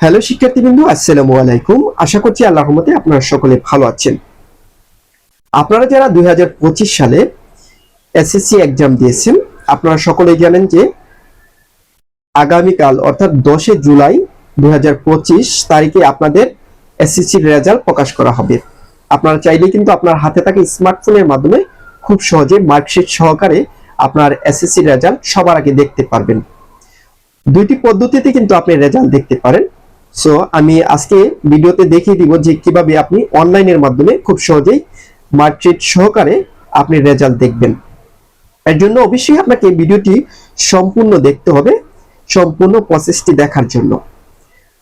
Hello শিক্ষার্থীবৃন্দ, আসসালামু আলাইকুম। আশা করছি আল্লাহ রহমতে আপনারা সকলে ভালো আছেন। আপনারা যারা দুই হাজার পঁচিশ সালে এসএসসি এক্সাম দিয়েছেন, আপনারা সকলেই জানেন যে আগামীকাল, অর্থাৎ দশে জুলাই দুই হাজার পঁচিশ তারিখে আপনাদের এসএসসির রেজাল্ট প্রকাশ করা হবে। আপনারা চাইলে কিন্তু আপনার হাতে থাকা স্মার্টফোনের মাধ্যমে খুব সহজে মার্কশিট সহকারে আপনার এসএসসি রেজাল্ট সবার আগে দেখতে পারবেন। দুইটি পদ্ধতিতে কিন্তু আপনি রেজাল্ট দেখতে পারেন। সো আমি আজকে ভিডিওতে দেখিয়ে দিব যে কীভাবে আপনি অনলাইনের মাধ্যমে খুব সহজেই মার্কশিট সহকারে আপনি রেজাল্ট দেখবেন। এর জন্য অবশ্যই আপনাকে ভিডিওটি সম্পূর্ণ দেখতে হবে, সম্পূর্ণ প্রসেসটি দেখার জন্য।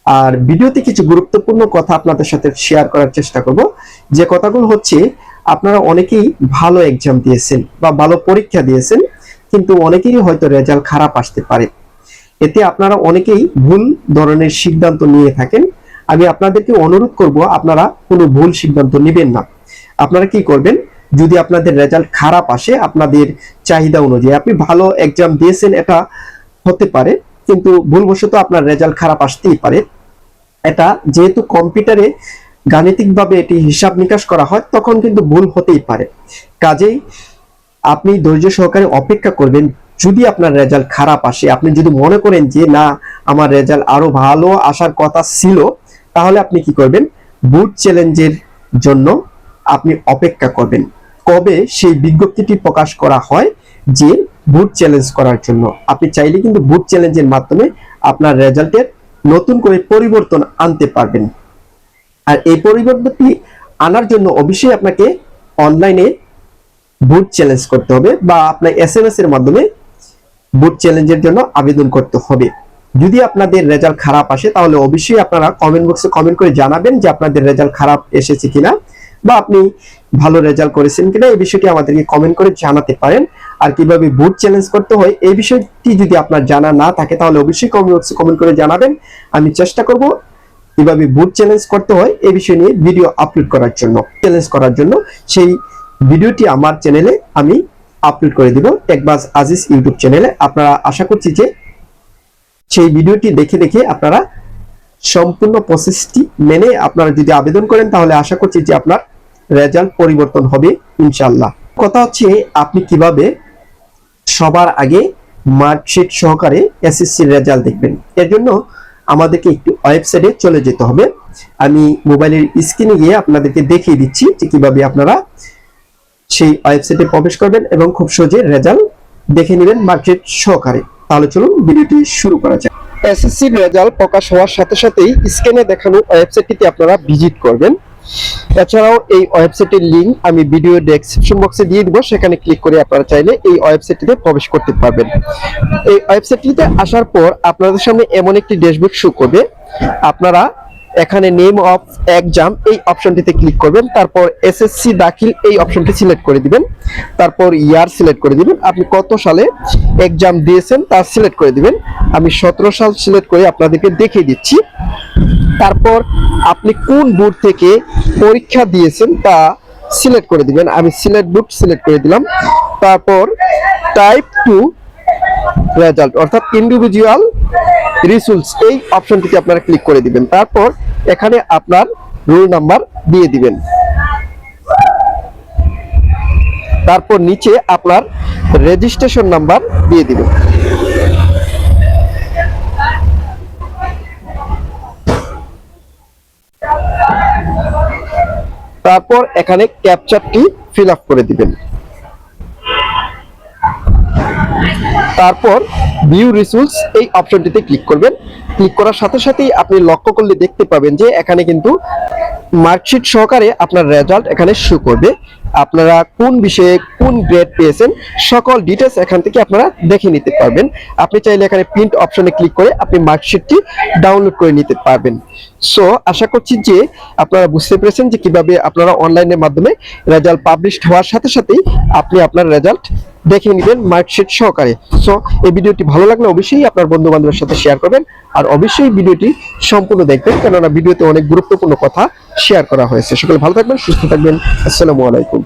আর ভিডিওতে কিছু গুরুত্বপূর্ণ কথা আপনাদের সাথে শেয়ার করার চেষ্টা করব। যে কথাগুলো হচ্ছে, আপনারা অনেকেই ভালো এক্সাম দিয়েছেন বা ভালো পরীক্ষা দিয়েছেন, কিন্তু অনেকেরই হয়তো রেজাল্ট খারাপ আসতে পারে। এতে আপনারা অনেকেই ভুল ধরনের সিদ্ধান্ত নিয়ে থাকেন। আমি আপনাদেরকে অনুরোধ করব, আপনারা কোনো ভুল সিদ্ধান্ত নেবেন না। আপনারা কি করবেন, যদি আপনাদের রেজাল্ট খারাপ আসে, আপনাদের চাহিদা অনুযায়ী, আপনি ভালো এক্সাম দিয়েছেন, এটা হতে পারে, কিন্তু ভুলবশত আপনার রেজাল্ট খারাপ আসতেই পারে। এটা যেহেতু কম্পিউটারে গাণিতিকভাবে এটি হিসাব নিকাশ করা হয়, তখন কিন্তু ভুল হতেই পারে। কাজেই আপনি ধৈর্য সহকারে অপেক্ষা করবেন যদি আপনার রেজাল্ট খারাপ আসে, আপনি যদি মনে করেন যে, না, আমার রেজাল্ট আরও ভালো আসার কথা ছিল, তাহলে আপনি কি করবেন? বুট চ্যালেঞ্জের জন্য আপনি অপেক্ষা করবেন। কবে সেই বিজ্ঞপ্তিটি প্রকাশ করা হয় যে, বুট চ্যালেঞ্জ করার জন্য। আপনি চাইলে কিন্তু বুট চ্যালেঞ্জের মাধ্যমে আপনার রেজাল্টের নতুন করে পরিবর্তন আনতে পারবেন। আর এই পরিবর্তনটি আনার জন্য অবশ্যই আপনাকে অনলাইনে বুট চ্যালেঞ্জ করতে হবে বা আপনার এস এম এর মাধ্যমে বুট চ্যালেঞ্জের জন্য আবেদন করতে হবে। যদি আপনাদের রেজাল্ট খারাপ আসে, তাহলে অবশ্যই আপনারা কমেন্ট বক্সে কমেন্ট করে জানাবেন যে আপনাদের রেজাল্ট খারাপ এসেছে কিনা বা আপনি ভালো রেজাল্ট করেছেন কিনা। এই বিষয়টি আমাদেরকে কমেন্ট করে জানাতে পারেন। আর কীভাবে বুট চ্যালেঞ্জ করতে হয়, এই বিষয়টি যদি আপনার জানা না থাকে, তাহলে অবশ্যই কমেন্ট বক্সে কমেন্ট করে জানাবেন। আমি চেষ্টা করব কীভাবে বুট চ্যালেঞ্জ করতে হয়, এই বিষয় নিয়ে ভিডিও আপলোড করার জন্য। চ্যালেঞ্জ করার জন্য সেই ভিডিওটি আমার চ্যানেলে আমি আপলোড করে দিব টেকবাজ আজিজ ইউটিউব চ্যানেলে। আপনারা আশা করছি যে সেই ভিডিওটি দেখে দেখে আপনারা সম্পূর্ণ প্রসেসটি মেনে আপনারা যদি আবেদন করেন, তাহলে আশা করছি যে আপনার রেজাল্ট পরিবর্তন হবে ইনশাল্লাহ কথা হচ্ছে আপনি কীভাবে সবার আগে মার্কশিট সহকারে এসএসসির রেজাল্ট দেখবেন। এর জন্য আমাদেরকে একটু ওয়েবসাইটে চলে যেতে হবে। আমি মোবাইলের স্ক্রিনে গিয়ে আপনাদেরকে দেখিয়ে দিচ্ছি যে কীভাবে আপনারা সেই ওয়েবসাইটে প্রবেশ করবেন এবং খুব সহজে রেজাল্ট দেখে নেবেন মার্কশিট সহকারে। তাহলে চলুন ভিডিওটি শুরু করা যাক। এসএসসির রেজাল্ট প্রকাশ হওয়ার সাথে সাথেই স্ক্রিনে দেখানো ওয়েবসাইটটিতে আপনারা ভিজিট করবেন। এছাড়াও এই ওয়েবসাইটের লিংক আমি ভিডিও ডেসক্রিপশন বক্সে দিয়ে দিব। সেখানে ক্লিক করে আপনারা চাইলে এই ওয়েবসাইটটিতে প্রবেশ করতে পারবেন। এই ওয়েবসাইটটিতে আসার পর আপনাদের সামনে এমন একটি ড্যাশবোর্ড শো করবে। আপনারা এখানে নেম অফ এক্সাম এই অপশনটিতে ক্লিক করবেন, তারপর এসএসসি দাখিল এই অপশনটি সিলেক্ট করে দিবেন, তারপর ইয়ার সিলেক্ট করে দিবেন। আপনি কত সালে এক্সাম দিয়েছেন তা সিলেক্ট করে দিবেন। আমি সতেরো সাল সিলেক্ট করে আপনাদেরকে দেখিয়ে দিচ্ছি। তারপর আপনি কোন বোর্ড থেকে পরীক্ষা দিয়েছেন তা সিলেক্ট করে দিবেন। আমি সিলেক্ট বোর্ড সিলেক্ট করে দিলাম। তারপর টাইপ টু রেজাল্ট অর্থাৎ ইন্ডিভিজুয়াল রিসুলস, এই অপশনটিতে আপনারা ক্লিক করে দিবেন। তারপর এখানে আপনার রোল নাম্বার দিয়ে দিবেন। তারপর নিচে আপনার রেজিস্ট্রেশন নাম্বার দিয়ে দিবেন। তারপর এখানে ক্যাপচারটি ফিল আপ করে দিবেন। তারপর ভিউ রিসুলস এই অপশনটিতে ক্লিক করবেন। ক্লিক করার সাথে সাথেই আপনি লক্ষ্য করলে দেখতে পাবেন যে এখানে কিন্তু মার্কশিট সহকারে আপনার রেজাল্ট এখানে শো করবে। আপনারা কোন বিষয়ে কোন গ্রেড পেয়েছেন সকল ডিটেলস এখান থেকে আপনারা দেখে নিতে পারবেন। আপনি চাইলে এখানে প্রিন্ট অপশনে ক্লিক করে আপনি মার্কশিটটি ডাউনলোড করে নিতে পারবেন। সো আশা করছি যে আপনারা বুঝতে পেরেছেন যে কীভাবে আপনারা অনলাইনের মাধ্যমে রেজাল্ট পাবলিশ হওয়ার সাথে সাথেই আপনি আপনার রেজাল্ট দেখে নেবেন মার্কশিট সহকারে। সো এই ভিডিওটি ভালো লাগলে অবশ্যই আপনার বন্ধু বান্ধবের সাথে শেয়ার করবেন আর অবশ্যই ভিডিওটি সম্পূর্ণ দেখবেন কেননা ভিডিওতে অনেক গুরুত্বপূর্ণ কথা শেয়ার করা হয়েছে। সকলে ভালো থাকবেন, সুস্থ থাকবেন। আসসালামু আলাইকুম।